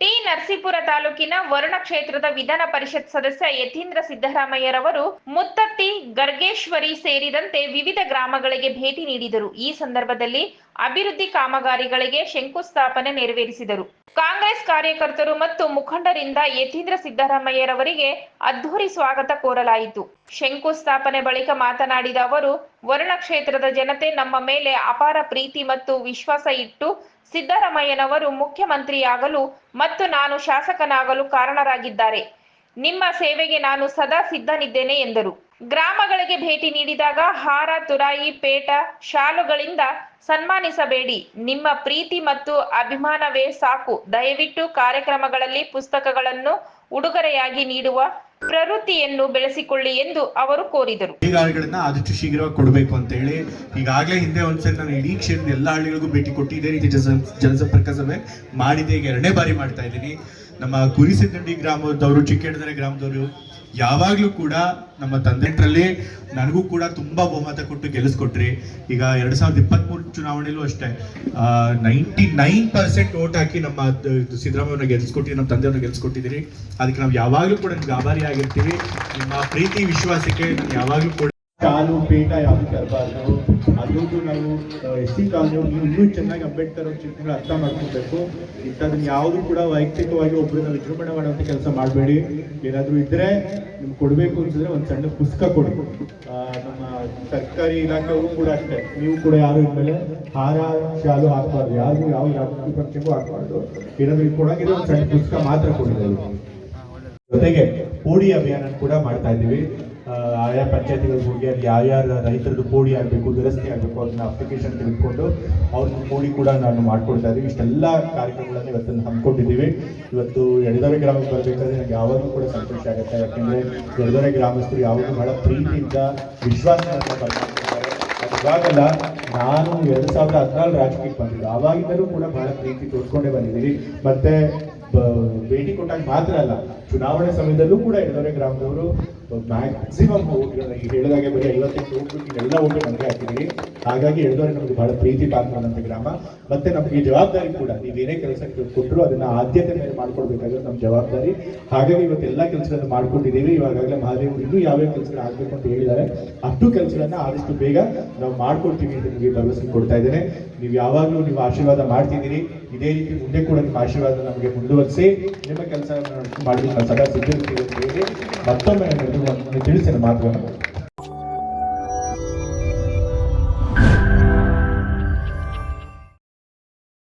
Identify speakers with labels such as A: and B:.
A: T Narasipura ತಾಲೂಕಿನ ವರುಣ ಕ್ಷೇತ್ರದ ವಿಧಾನ ಪರಿಷತ್ ಸದಸ್ಯ ಯತೀಂದ್ರ ಸಿದ್ದರಾಮಯ್ಯರವರು ಮುತ್ತತ್ತಿ ಗರ್ಗೇಶ್ವರಿ ಸೇರಿದಂತೆ ವಿವಿಧ ಗ್ರಾಮಗಳಿಗೆ ಭೇಟಿ ನೀಡಿದರು. ಈ ಸಂದರ್ಭದಲ್ಲಿ ಅಭಿವೃದ್ಧಿ ಕಾಮಗಾರಿಗಳಿಗೆ ಶಂಕುಸ್ಥಾಪನೆ ನೆರವೇರಿಸಿದರು. ಕಾಂಗ್ರೆಸ್ ಕಾರ್ಯಕರ್ತರು ಮತ್ತು ಮುಖಂಡರಿಂದ ಯತೀಂದ್ರ ಸಿದ್ದರಾಮಯ್ಯರವರಿಗೆ ಅದ್ಧೂರಿ ಸ್ವಾಗತ ಕೋರಲಾಯಿತು. ಶಂಕುಸ್ಥಾಪನೆ ಬಳಿಕ ಮಾತನಾಡಿದ ಅವರು, ವರುಣ ಕ್ಷೇತ್ರದ ಜನತೆ ನಮ್ಮ ಮೇಲೆ ಅಪಾರ ಪ್ರೀತಿ ಮತ್ತು ವಿಶ್ವಾಸ ಇಟ್ಟು ಸಿದ್ದರಾಮಯ್ಯನವರು ಮುಖ್ಯಮಂತ್ರಿಯಾಗಲು ಮತ್ತು ನಾನು ಶಾಸಕನಾಗಲು ಕಾರಣರಾಗಿದ್ದಾರೆ. ನಿಮ್ಮ ಸೇವೆಗೆ ನಾನು ಸದಾ ಸಿದ್ಧನಿದ್ದೇನೆ ಎಂದರು. ಗ್ರಾಮಗಳಿಗೆ ಭೇಟಿ ನೀಡಿದಾಗ ಹಾರ, ತುರಾಯಿ, ಪೇಟ, ಶಾಲುಗಳಿಂದ ಸನ್ಮಾನಿಸಬೇಡಿ. ನಿಮ್ಮ ಪ್ರೀತಿ ಮತ್ತು ಅಭಿಮಾನವೇ ಸಾಕು. ದಯವಿಟ್ಟು ಕಾರ್ಯಕ್ರಮಗಳಲ್ಲಿ ಪುಸ್ತಕಗಳನ್ನು ಉಡುಗೊರೆಯಾಗಿ ನೀಡುವ ಪ್ರವೃತ್ತಿಯನ್ನು ಬೆಳೆಸಿಕೊಳ್ಳಿ ಎಂದು ಅವರು ಕೋರಿದರು.
B: ಅಧಿಕಾರಿಗಳನ್ನ ಆದಷ್ಟು ಶೀಘ್ರವಾಗಿ ಕೊಡಬೇಕು ಅಂತ ಹೇಳಿ ಈಗಾಗಲೇ ಹಿಂದೆ ಒಂದ್ಸರಿ ನಾನು ಇಡೀ ಕ್ಷೇತ್ರದ ಎಲ್ಲ ಹಳ್ಳಿಗಳಿಗೂ ಭೇಟಿ ಕೊಟ್ಟು ಇದೇ ರೀತಿ ಜನ ಜನಸಂಪರ್ಕ ಸಭೆ ಮಾಡಿದೆ ಈಗ ಎರಡನೇ ಬಾರಿ ಮಾಡ್ತಾ ಇದ್ದೀನಿ. ನಮ್ಮ ಕುರಿಸಿದ್ದಂಡಿ ಗ್ರಾಮದವರು, ಚಿಕ್ಕೇಡದರೆ ಗ್ರಾಮದವರು ಯಾವಾಗಲೂ ಕೂಡ ನಮ್ಮ ತಂದೆಟ್ರಲ್ಲಿ ನನಗೂ ಕೂಡ ತುಂಬಾ ಬಹುಮತ ಕೊಟ್ಟು ಗೆಲ್ಲಿಸ್ಕೊಟ್ರಿ. ಈಗ ಎರಡ್ ಸಾವಿರದ ಇಪ್ಪತ್ಮೂರು ಚುನಾವಣೆಯಲ್ಲೂ ಅಷ್ಟೇ ನೈಂಟಿ ನೈನ್ ಪರ್ಸೆಂಟ್ ವೋಟ್ ಹಾಕಿ ನಮ್ಮ ಸಿದ್ದರಾಮಯ್ಯನ ಗೆಲ್ಲಿಸ್ಕೊಟ್ಟಿರಿ ನಮ್ಮ ತಂದೆಯವ್ರನ್ನ ಗೆಲ್ಲಿಸ್ಕೊಟ್ಟಿದ್ದೀರಿ. ಅದಕ್ಕೆ ನಾವು ಯಾವಾಗಲೂ ಕೂಡ ನಿಮ್ಗೆ ಆಭಾರಿ ಆಗಿರ್ತೀವಿ. ನಿಮ್ಮ ಪ್ರೀತಿ, ವಿಶ್ವಾಸಕ್ಕೆ ಯಾವಾಗಲೂ ಕೂಡ
C: ಕಾಲು ಪೇಟ ಯಾವುದು ತರಬಾರ್ದು ಅದೊಂದು ನಾವು ಎಸ್ ಸಿ ಕಾಲೋನಿ ಇನ್ನೂ ಚೆನ್ನಾಗಿ ಅಂಬೇಡ್ಕರ್ ಅವ್ರ ಚಿಂತನೆಗಳು ಅರ್ಥ ಮಾಡ್ಕೊಬೇಕು. ಇಂಥದನ್ನ ಯಾವುದು ಕೂಡ ವೈಯಕ್ತಿಕವಾಗಿ ಒಬ್ಬರನ್ನ ವಿಜೃಂಭಣೆ ಮಾಡುವಂಥ ಕೆಲಸ ಮಾಡಬೇಡಿ. ಏನಾದರೂ ಇದ್ರೆ ನಿಮ್ಗೆ ಕೊಡಬೇಕು ಅನ್ಸಿದ್ರೆ ಒಂದು ಸಣ್ಣ ಪುಸ್ತಕ ಕೊಡಿ. ನಮ್ಮ ಸರ್ಕಾರಿ ಇಲಾಖೆಗೂ ಕೂಡ ಅಷ್ಟೇ. ನೀವು ಕೂಡ ಯಾರು ಇದ್ಮೇಲೆ ಹಾರ, ಶಾಲು ಹಾಕಬಾರ್ದು. ಯಾರಿಗೂ ಯಾವ ರಾಜಕೀಯ ಪಕ್ಷಕ್ಕೂ ಹಾಕಬಾರ್ದು. ಏನಾದರೂ ಕೊಡಂಗಿದ್ರೆ ಒಂದು ಸಣ್ಣ ಪುಸ್ತಕ ಮಾತ್ರ ಕೊಡಿ. ಜೊತೆಗೆ ಓಡಿ ಅಭಿಯಾನ ಕೂಡ ಮಾಡ್ತಾ ಇದ್ದೀವಿ. ಆಯಾ ಪಂಚಾಯತಿಗಳಿಗೆ ಹೋಗಿ ಅಲ್ಲಿ ಯಾರ್ಯಾರ ರೈತರದ್ದು ಕೋಡಿ ಆಗಬೇಕು, ದುರಸ್ತಿ ಆಗಬೇಕು ಅದನ್ನ ಅಪ್ಲಿಕೇಶನ್ ತೆಗೆದುಕೊಂಡು ಅವ್ರನ್ನ ಪೋಡಿ ಕೂಡ ನಾನು ಮಾಡ್ಕೊಡ್ತಾ ಇದ್ದೀವಿ. ಇಷ್ಟೆಲ್ಲ ಕಾರ್ಯಕ್ರಮಗಳನ್ನು ಇವತ್ತು ಹಮ್ಮಿಕೊಂಡಿದ್ದೀವಿ. ಇವತ್ತು ಎಡದೊರೆ ಗ್ರಾಮಕ್ಕೆ ಬರಬೇಕಾದ್ರೆ ನನಗೆ ಯಾವಾಗಲೂ ಕೂಡ ಸಂತೋಷ ಆಗುತ್ತೆ. ಯಾಕೆಂದರೆ ಎಡದೊರೆ ಗ್ರಾಮಸ್ಥರು ಯಾವಾಗಲೂ ಬಹಳ ಪ್ರೀತಿಯಿಂದ, ವಿಶ್ವಾಸದಿಂದ ಬರ್ತಿರ್ತಾರೆ ಅದು ಇವಾಗಲ್ಲ, ನಾನು ಎರಡು ಸಾವಿರದ ಹದಿನಾರು ರಾಜಕೀಯಕ್ಕೆ ಬಂದಿದ್ದು, ಆವಾಗಿಂದಲೂ ಕೂಡ ಬಹಳ ಪ್ರೀತಿ ತೋರಿಸ್ಕೊಂಡೇ ಬಂದಿದ್ದೀವಿ. ಮತ್ತೆ ಭೇಟಿ ಕೊಟ್ಟಾಗ ಮಾತ್ರ ಅಲ್ಲ, ಚುನಾವಣೆ ಸಮಯದಲ್ಲೂ ಕೂಡ ಎಡದೊರೆ ಗ್ರಾಮದವರು ಮ್ಯಾಕ್ಸಿಮಮ್ ಓಟ್ಗಳನ್ನ ಹೇಳಿದಾಗೆ ಬರೀ ಐವತ್ತೆಂಟು ಓಟ್ಗಳು ಎಲ್ಲ ಹೋಗಿ ನಮಗೆ ಹಾಕಿದ್ದೀರಿ. ಹಾಗಾಗಿ ಎಡದೊರೆ ನಮಗೆ ಬಹಳ ಪ್ರೀತಿ ಪಾತ್ರವಾದಂಥ ಗ್ರಾಮ. ಮತ್ತೆ ನಮಗೆ ಜವಾಬ್ದಾರಿ ಕೂಡ, ನೀವೇನೇ ಕೆಲಸ ಕೊಟ್ಟರು ಅದನ್ನ ಆದ್ಯತೆ ಮೇಲೆ ಮಾಡ್ಕೊಡ್ಬೇಕಾಗಿರೋ ನಮ್ಮ ಜವಾಬ್ದಾರಿ. ಹಾಗಾಗಿ ಇವತ್ತು ಎಲ್ಲ ಕೆಲಸಗಳನ್ನು ಮಾಡ್ಕೊಂಡಿದ್ದೀವಿ. ಇವಾಗಲೇ ಮಹಾದೇವ್ ಇನ್ನೂ ಯಾವ್ಯಾವ ಕೆಲಸಗಳು ಆಗ್ಬೇಕು ಅಂತ ಹೇಳಿದ್ದಾರೆ. ಅಷ್ಟು ಕೆಲಸಗಳನ್ನ ಆದಷ್ಟು ಬೇಗ ನಾವು ಮಾಡ್ಕೊಡ್ತೀವಿ ಅಂತ ನಿಮಗೆ ಭರವಸೆ ಕೊಡ್ತಾ ಇದ್ದೇನೆ. ನೀವು ಯಾವಾಗಲೂ ನೀವು ಆಶೀರ್ವಾದ ಮಾಡ್ತಿದ್ದೀರಿ, ಇದೇ ರೀತಿ ಮುಂದೆ ಕೂಡ ನಿಮ್ಮ ಆಶೀರ್ವಾದ ನಮಗೆ ಮುಂದುವರಿಸಿ, ನಿಮ್ಮ ಕೆಲಸವನ್ನು ಮಾಡಿ ನಾವು ಸದಾ ಸಿದ್ಧಿರ್ತೀವಿ ಅಂತ ಹೇಳಿ ಮತ್ತೊಮ್ಮೆ ತಿಳಿಸಿದ ಮಾತುಗಳನ್ನು